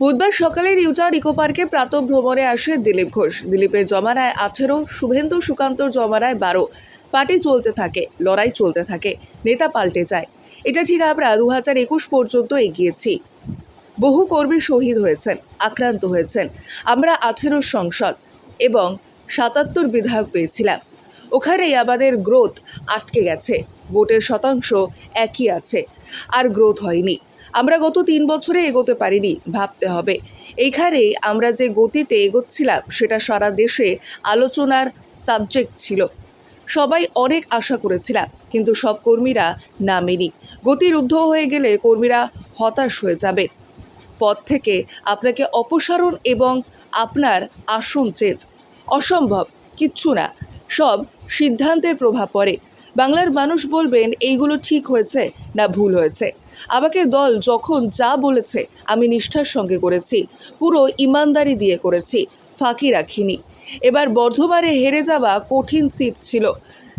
বুধবার সকালে নিউটাউন ইকো পার্কে প্রাতঃ ভ্রমণে আসে দিলীপ ঘোষ। দিলীপের জমানায় আঠেরো, শুভেন্দু সুকান্তর জমানায় বারো। পার্টি চলতে থাকে, লড়াই চলতে থাকে, নেতা পাল্টে যায়। এটা ঠিক আমরা দু হাজার একুশ পর্যন্ত এগিয়েছি। বহু কর্মী শহীদ হয়েছেন, আক্রান্ত হয়েছেন। আমরা আঠেরো সংসদ এবং সাতাত্তর বিধায়ক পেয়েছিলাম। ওখানেই আমাদের গ্রোথ আটকে গেছে, ভোটের শতাংশ একই আছে, আর গ্রোথ হয়নি। আমরা গত তিন বছরে এগোতে পারিনি, ভাবতে হবে। এইখানেই আমরা যে গতিতে এগোচ্ছিলাম, সেটা সারা দেশে আলোচনার সাবজেক্ট ছিল। সবাই অনেক আশা করেছিলাম, কিন্তু সব কর্মীরা নামেনি। গতিরুদ্ধ হয়ে গেলে কর্মীরা হতাশ হয়ে যাবে। পদ থেকে আপনাকে অপসারণ এবং আপনার আসন চেঞ্জ। অসম্ভব, কিচ্ছু না। সব সিদ্ধান্তের প্রভাব পড়ে। বাংলার মানুষ বলবেন, এইগুলো ঠিক হয়েছে না ভুল হয়েছে? আমাকে দল যখন যা বলেছে আমি নিষ্ঠার সঙ্গে করেছি। পুরো ইমানদারি দিয়ে করেছি। ফাঁকি রাখিনি। এবার বর্ধমানে হেরে যাওয়া কঠিন সিট ছিল।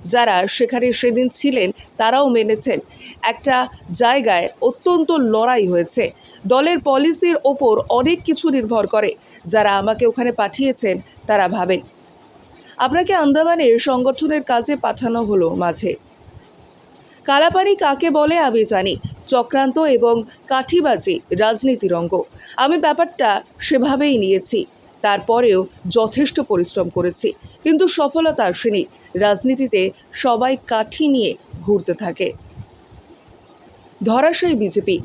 যারা সেখানে সেদিন ছিলেন তারাও মেনেছেন। একটা জায়গায় অত্যন্ত লড়াই হয়েছে। দলের পলিসির ওপর অনেক কিছু নির্ভর করে। যারা আমাকে ওখানে পাঠিয়েছেন তারা ভাবেন। আপনাকে আন্দামানে সংগঠনের কাজে পাঠানো হলো মাঝে। কালাপানি কাকে বলে আমি জানি, চক্রান্ত এবং কাঠিবাজি রাজনীতির অঙ্গ। আমি ব্যাপারটা সেভাবেই নিয়েছি, তারপরেও যথেষ্ট পরিশ্রম করেছি, কিন্তু সফলতা আসেনি, রাজনীতিতে সবাই কাঠি নিয়ে ঘুরতে থাকে। ধরাশায়ী বিজেপি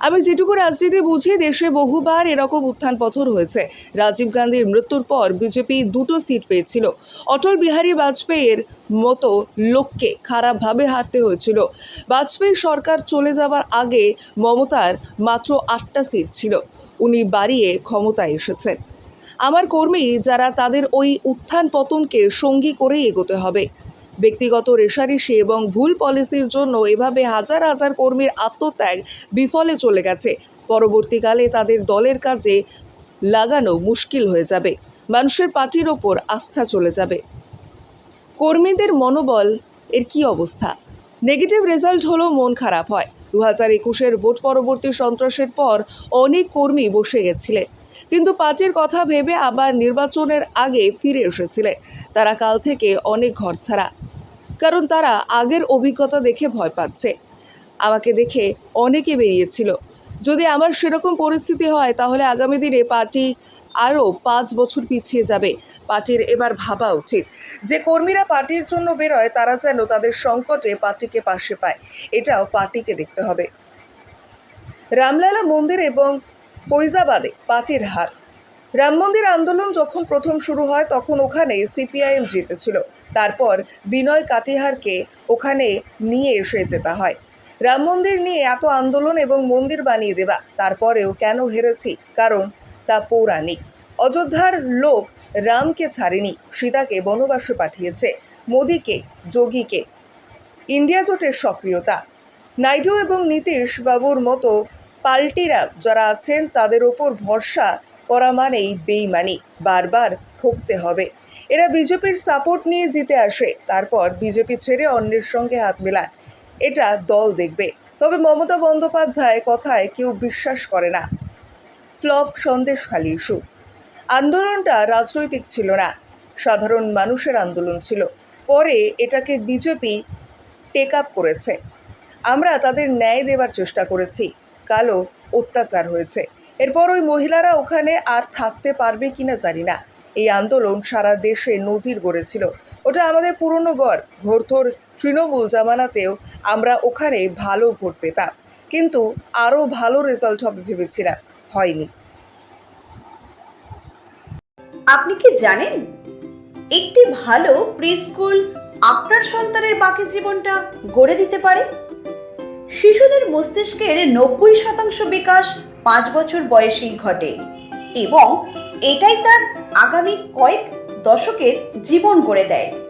আমি যেটুকু রাজনীতি বুঝি, দেশে বহুবার এরকম উত্থান পথর হয়েছে। রাজীব গান্ধীর মৃত্যুর পর বিজেপি দুটো সিট পেয়েছিল। অটল বিহারী বাজপেয়ীর মতো লোককে খারাপভাবে হারতে হয়েছিল। বাজপেয়ী সরকার চলে যাওয়ার আগে মমতার মাত্র আটটা সিট ছিল। উনি বাড়িয়ে ক্ষমতায় এসেছেন। আমার কর্মী, যারা তাদের ওই উত্থান পতনকে সঙ্গী করেই এগোতে হবে। ব্যক্তিগত রেশারেশি এবং ভুল পলিসির জন্য এভাবে হাজার হাজার কর্মীর আত্মত্যাগ বিফলে চলে গেছে। পরবর্তীকালে তাদের দলের কাজে লাগানো মুশকিল হয়ে যাবে। মানুষের পার্টির ওপর আস্থা চলে যাবে। কর্মীদের মনোবল এর কি অবস্থা? নেগেটিভ রেজাল্ট হলো মন খারাপ হয়। দু হাজার একুশের ভোট পরবর্তী সন্ত্রাসের পর অনেক কর্মী বসে গেছিলেন। কিন্তু পার্টির কথা ভেবে আবার নির্বাচনের আগে ফিরে এসেছিলেন। তারা কাল থেকে অনেক ঘর ছাড়া। কারণ তারা আগের অভিজ্ঞতা দেখে ভয় পাচ্ছে। আমাকে দেখে অনেকে বেরিয়েছিল। যদি আমার সেরকম পরিস্থিতি হয়, তাহলে আগামী দিনে পার্টি আরও পাঁচ বছর পিছিয়ে যাবে। পার্টির এবার ভাবা উচিত। যে কর্মীরা পার্টির জন্য বেরোয়, তারা যেন তাদের সংকটে পার্টিকে পাশে পায়। এটাও পার্টিকে দেখতে হবে। রামলালা মন্দির এবং ফৈজাবাদে পার্টির হার। রাম মন্দির আন্দোলন যখন প্রথম শুরু হয়, তখন ওখানে সিপিআইএম জিতেছিল। তারপর বিনয় কাটিহারকে ওখানে নিয়ে এসে যেতে হয়। রাম মন্দির নিয়ে এত আন্দোলন এবং মন্দির বানিয়ে দেওয়া, তারপরেও কেন হেরেছি? কারণ তা পৌরাণিক। অযোধ্যার লোক রামকে ছাড়েনি, সীতাকে বনবাসে পাঠিয়েছে, মোদীকে, যোগীকে। ইন্ডিয়া জোটের সক্রিয়তা। নাইডু এবং নীতিশ বাবুর মতো পাল্টিরা যারা আছেন, তাদের ওপর ভরসা করা মানেই বেইমানি, বারবার ঠকতে হবে। এরা বিজেপির সাপোর্ট নিয়ে জিতে আসে, তারপর বিজেপি ছেড়ে অন্যের সঙ্গে হাত মেলায়। এটা দল দেখবে। তবে মমতা বন্দ্যোপাধ্যায় কথায় কেউ বিশ্বাস করে না। ফ্লপ সন্দেশখালী ইস্যু আন্দোলনটা রাজনৈতিক ছিল না। সাধারণ মানুষের আন্দোলন ছিল। পরে এটাকে বিজেপি টেক আপ করেছে। আমরা তাদের ন্যায় দেওয়ার চেষ্টা করেছি। কালো অত্যাচার হয়েছে। এরপর ওই মহিলারা ওখানে আর থাকতে পারবে কিনা জানি না। এই আন্দোলন সারা দেশে নজির গড়েছিল। ওটা আমাদের পুরনো গড় ঘোরথোর তৃণমূল জামানাতেও আমরা ওখানে ভালো ভোট পেতাম। কিন্তু আরও ভালো রেজাল্ট হবে ভেবেছিলাম হয়নি। আপনি কি জানেন? একটি ভালো প্রি স্কুল আপনার সন্তানের বাকি জীবনটা গড়ে দিতে পারে? শিশুদের মস্তিষ্কের নব্বই শতাংশ বিকাশ পাঁচ বছর বয়সেই ঘটে এবং এটাই তার আগামী কয়েক দশকের জীবন গড়ে দেয়।